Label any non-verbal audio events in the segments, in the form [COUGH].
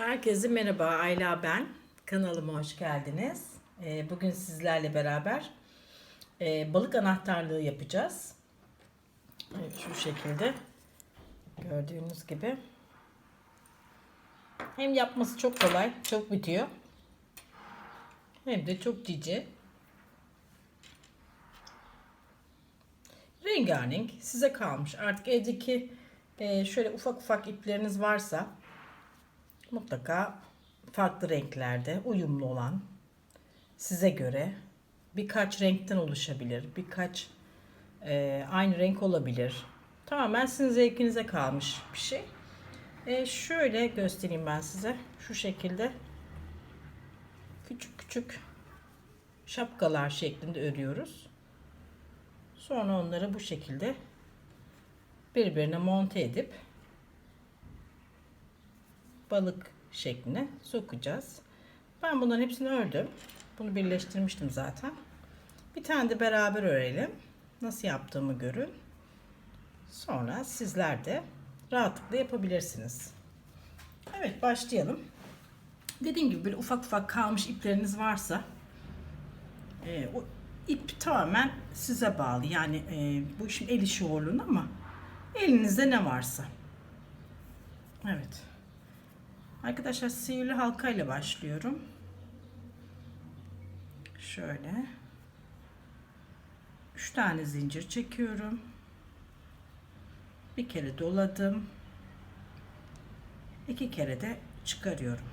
Herkese merhaba, Ayla ben. Kanalıma hoş geldiniz. Ee, Bugün sizlerle beraber e, balık anahtarlığı yapacağız. Şu şekilde gördüğünüz gibi. Hem yapması çok kolay, çok bitiyor. Hem de çok cici. Rengarenk size kalmış. Artık evdeki e, şöyle ufak ufak ipleriniz varsa mutlaka farklı renklerde uyumlu olan size göre birkaç renkten oluşabilir. Birkaç e, aynı renk olabilir. Tamamen sizin zevkinize kalmış bir şey. E, şöyle göstereyim ben size. Şu şekilde küçük küçük şapkalar şeklinde örüyoruz. Sonra onları bu şekilde birbirine monte edip balık şekline sokacağız. Ben bunların hepsini ördüm. Bunu birleştirmiştim zaten. Bir tane de beraber örelim. Nasıl yaptığımı görün. Sonra sizler de rahatlıkla yapabilirsiniz. Evet başlayalım. Dediğim gibi böyle ufak ufak kalmış ipleriniz varsa e, o ip tamamen size bağlı. Yani e, bu işin el işi olduğunu ama elinizde ne varsa. Evet. Arkadaşlar sihirli halka ile başlıyorum. Şöyle. 3 tane zincir çekiyorum. Bir kere doladım. iki kere de çıkarıyorum.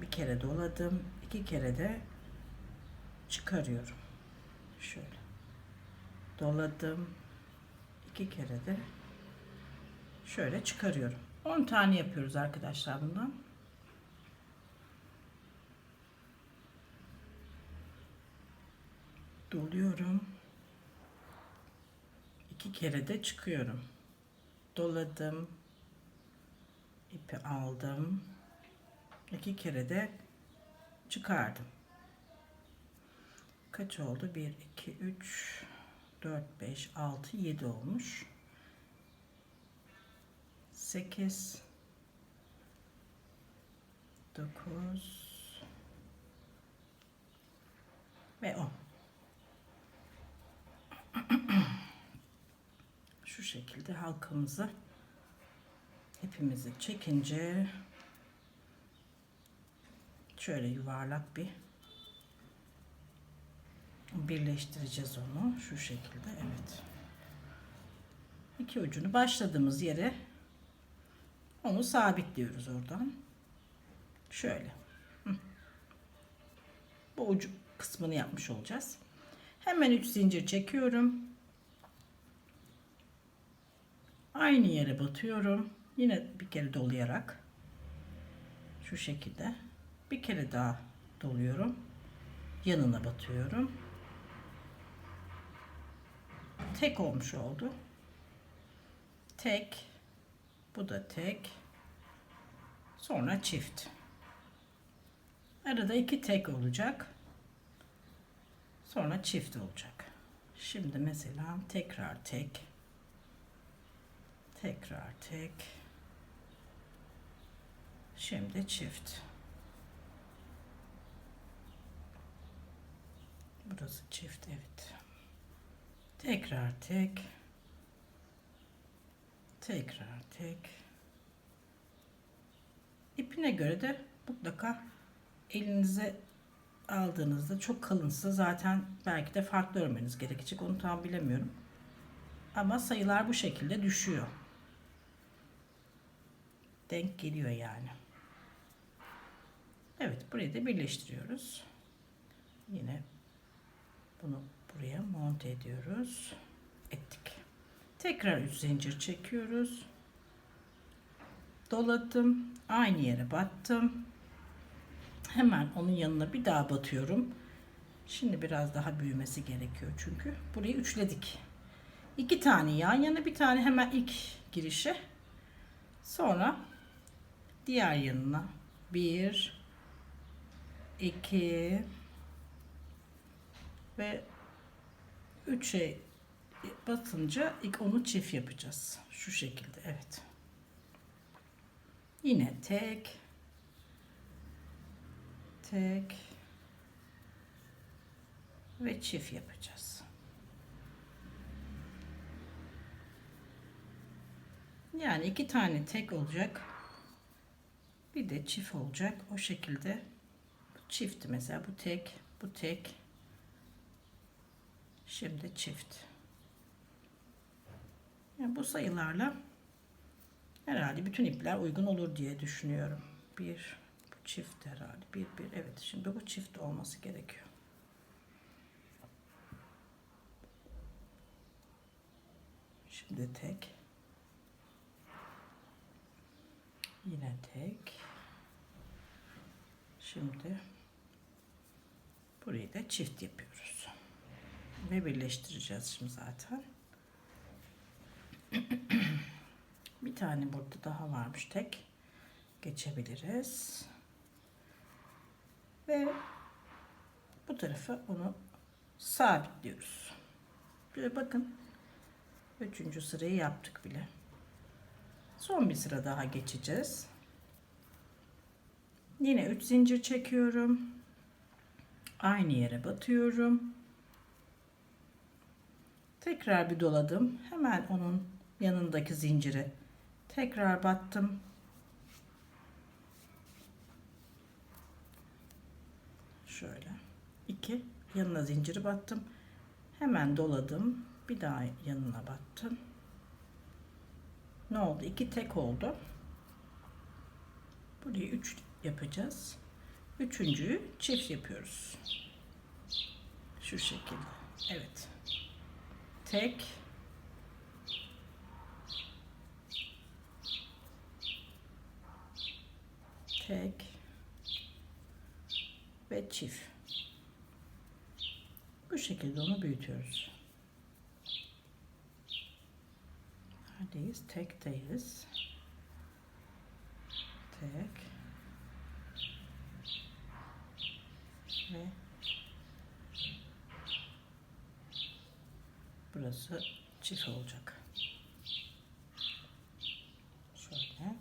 Bir kere doladım. iki kere de çıkarıyorum. Şöyle. Doladım. iki kere de şöyle çıkarıyorum. 10 tane yapıyoruz arkadaşlar bundan. Doluyorum. İki kere de çıkıyorum. Doladım. ipi aldım. İki kere de çıkardım. Kaç oldu? 1, 2, 3, 4, 5, 6, 7 olmuş. 8 9 ve 10 [CLEARS THROAT] şu şekilde halkamızı ipimizi çekince şöyle yuvarlak bir birleştireceğiz onu. Şu şekilde evet. İki ucunu başladığımız yere onu sabitliyoruz oradan. Şöyle. Bu ucu kısmını yapmış olacağız. Hemen 3 zincir çekiyorum. Aynı yere batıyorum. Yine bir kere dolayarak şu şekilde bir kere daha doluyorum. Yanına batıyorum. Tek olmuş oldu. Tek bu da tek. Sonra çift. Arada iki tek olacak. Sonra çift olacak. Şimdi mesela tekrar tek. Tekrar tek. Şimdi çift. Burası çift evet. Tekrar tek. Tekrar tek. İpine göre de mutlaka elinize aldığınızda çok kalınsa zaten belki de farklı örmeniz gerekecek. Onu tam bilemiyorum. Ama sayılar bu şekilde düşüyor. Denk geliyor yani. Evet burayı da birleştiriyoruz. Yine bunu buraya monte ediyoruz. Ettik tekrar 3 zincir çekiyoruz. Doladım. Aynı yere battım. Hemen onun yanına bir daha batıyorum. Şimdi biraz daha büyümesi gerekiyor çünkü. Burayı üçledik. İki tane yan yana bir tane hemen ilk girişe. Sonra diğer yanına. Bir iki ve 3'e batınca ilk onu çift yapacağız. Şu şekilde evet. Yine tek tek ve çift yapacağız. Yani iki tane tek olacak. Bir de çift olacak. O şekilde bu çift mesela bu tek, bu tek. Şimdi çift. Yani bu sayılarla herhalde bütün ipler uygun olur diye düşünüyorum. Bir, bu çift herhalde. Bir, bir. Evet şimdi bu çift olması gerekiyor. Şimdi tek. Yine tek. Şimdi burayı da çift yapıyoruz. Ve birleştireceğiz şimdi zaten. [CLEARS THROAT] Bir tane burada daha varmış tek. Geçebiliriz. Ve bu tarafa onu sabitliyoruz. Böyle bakın. Üçüncü sırayı yaptık bile. Son bir sıra daha geçeceğiz. Yine 3 zincir çekiyorum. Aynı yere batıyorum. Tekrar bir doladım. Hemen onun yanındaki zincire tekrar battım. Şöyle. iki yanına zinciri battım. Hemen doladım. Bir daha yanına battım. Ne oldu? İki tek oldu. Burayı üç yapacağız. Üçüncüyü çift yapıyoruz. Şu şekilde. Evet. Tek. Tek. Ve çift. Bu şekilde onu büyütüyoruz. Neredeyiz? Tekteyiz. Tek. Ve burası çift olacak. Şöyle.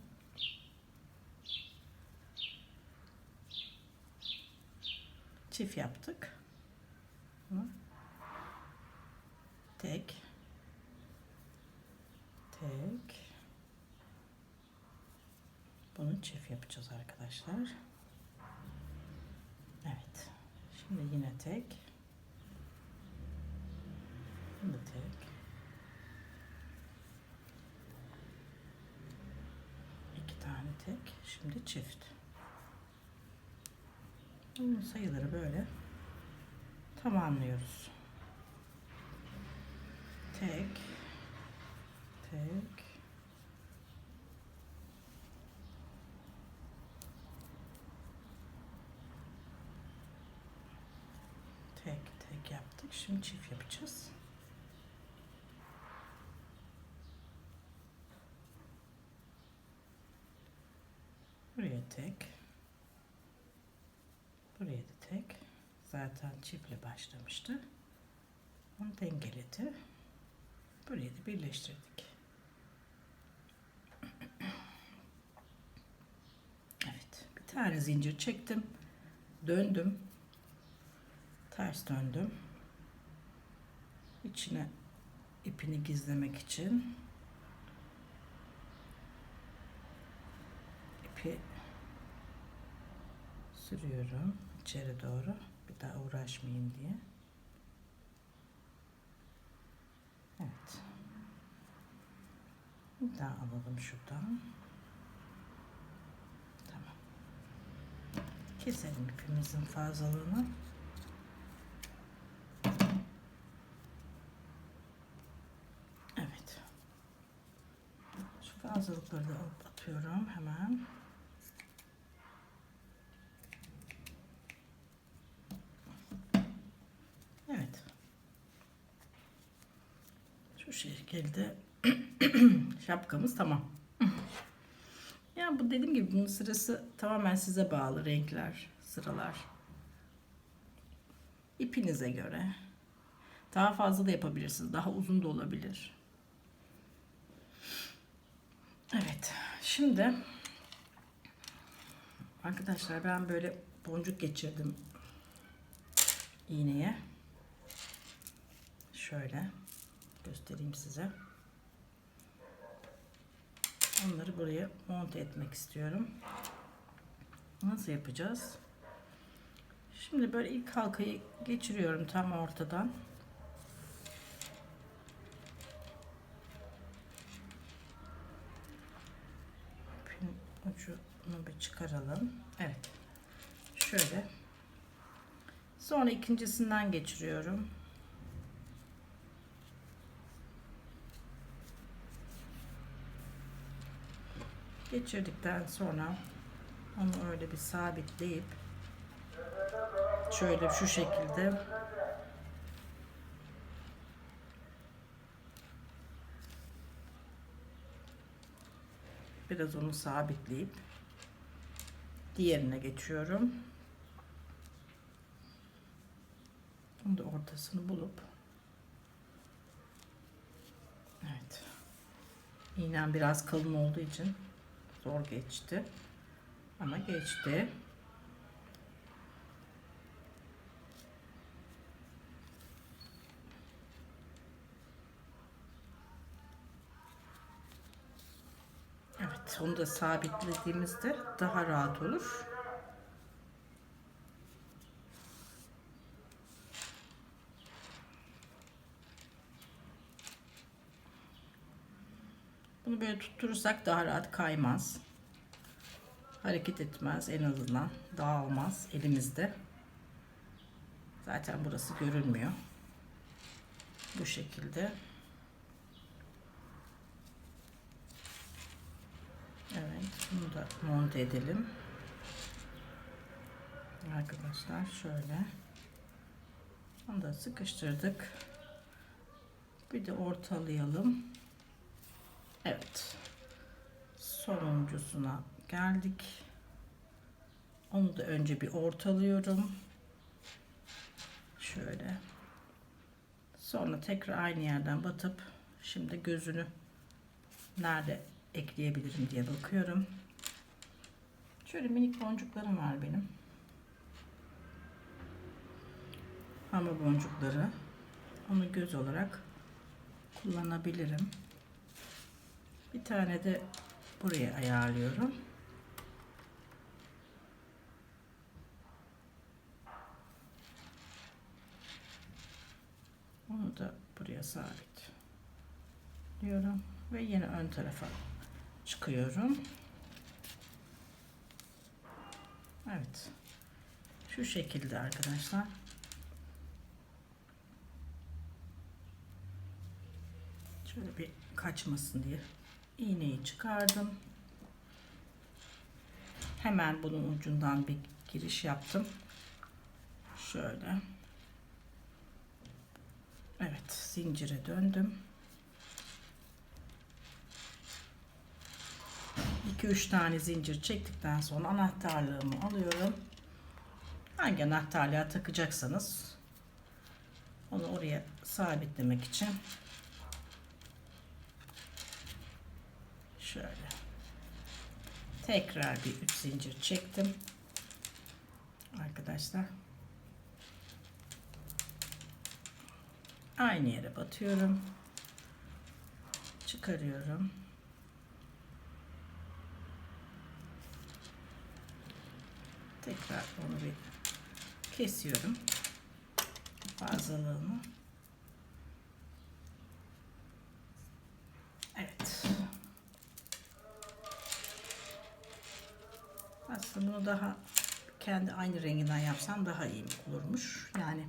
Çift yaptık. Tek. Tek. Bunu çift yapacağız arkadaşlar. Evet. Şimdi yine tek. Şimdi tek. İki tane tek. Şimdi çift. Bunun sayıları böyle tamamlıyoruz. Tek. Tek. Tek tek yaptık. Şimdi çift yapacağız. Buraya tek. Buraya da tek. Zaten çiftle başlamıştı. Onu dengeledi. Burayı da birleştirdik. Evet. Bir tane zincir çektim. Döndüm. Ters döndüm. İçine ipini gizlemek için ipi sürüyorum içeri doğru. Bir daha uğraşmayayım diye. Evet. Bir daha alalım şuradan. Tamam. Keselim ipimizin fazlalığını. Evet. Şu fazlalıkları da atıyorum hemen Evet. Şu şekilde [CLEARS THROAT] şapkamız tamam. ya bu dediğim gibi bunun sırası tamamen size bağlı renkler, sıralar. İpinize göre. Daha fazla da yapabilirsiniz. Daha uzun da olabilir. Evet. Şimdi Arkadaşlar ben böyle boncuk geçirdim iğneye. Şöyle göstereyim size. Onları buraya monte etmek istiyorum. Nasıl yapacağız? Şimdi böyle ilk halkayı geçiriyorum tam ortadan. İpin ucunu bir çıkaralım. Evet. Şöyle. Sonra ikincisinden geçiriyorum. Geçirdikten sonra onu öyle bir sabitleyip şöyle şu şekilde biraz onu sabitleyip diğerine geçiyorum. Bunu da ortasını bulup Evet. İğnem biraz kalın olduğu için zor geçti. Ama geçti. Evet, onu da sabitlediğimizde daha rahat olur. Bunu böyle tutturursak daha rahat kaymaz. Hareket etmez en azından. Dağılmaz elimizde. Zaten burası görünmüyor. Bu şekilde. Evet, bunu da monte edelim. Arkadaşlar şöyle. Onu da sıkıştırdık. Bir de ortalayalım. Evet. Sonuncusuna geldik. Onu da önce bir ortalıyorum. Şöyle. Sonra tekrar aynı yerden batıp şimdi gözünü nerede ekleyebilirim diye bakıyorum. Şöyle minik boncuklarım var benim. Hamur boncukları. Onu göz olarak kullanabilirim. Bir tane de buraya ayarlıyorum. Onu da buraya sabit diyorum ve yine ön tarafa çıkıyorum. Evet. Şu şekilde arkadaşlar. Şöyle bir kaçmasın diye iğneyi çıkardım. Hemen bunun ucundan bir giriş yaptım. Şöyle. Evet, zincire döndüm. 2-3 tane zincir çektikten sonra anahtarlığımı alıyorum. Hangi anahtarlığa takacaksanız onu oraya sabitlemek için şöyle. Tekrar bir 3 zincir çektim. Arkadaşlar. Aynı yere batıyorum. Çıkarıyorum. Tekrar onu bir kesiyorum. Fazlalığını evet aslında bunu daha kendi aynı renginden yapsam daha iyi olurmuş yani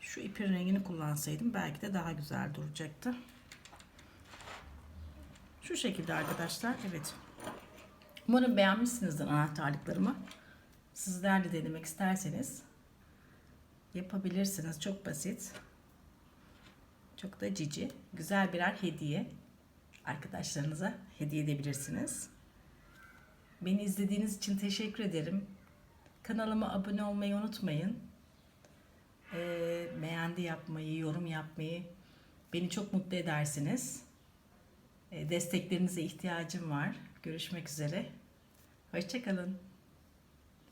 şu ipin rengini kullansaydım belki de daha güzel duracaktı şu şekilde arkadaşlar evet umarım beğenmişsinizdir anahtarlıklarımı sizler de denemek isterseniz yapabilirsiniz. Çok basit. Çok da cici. Güzel birer hediye arkadaşlarınıza hediye edebilirsiniz. Beni izlediğiniz için teşekkür ederim. Kanalıma abone olmayı unutmayın. Ee, beğendi yapmayı, yorum yapmayı beni çok mutlu edersiniz. Ee, desteklerinize ihtiyacım var. Görüşmek üzere. Hoşçakalın.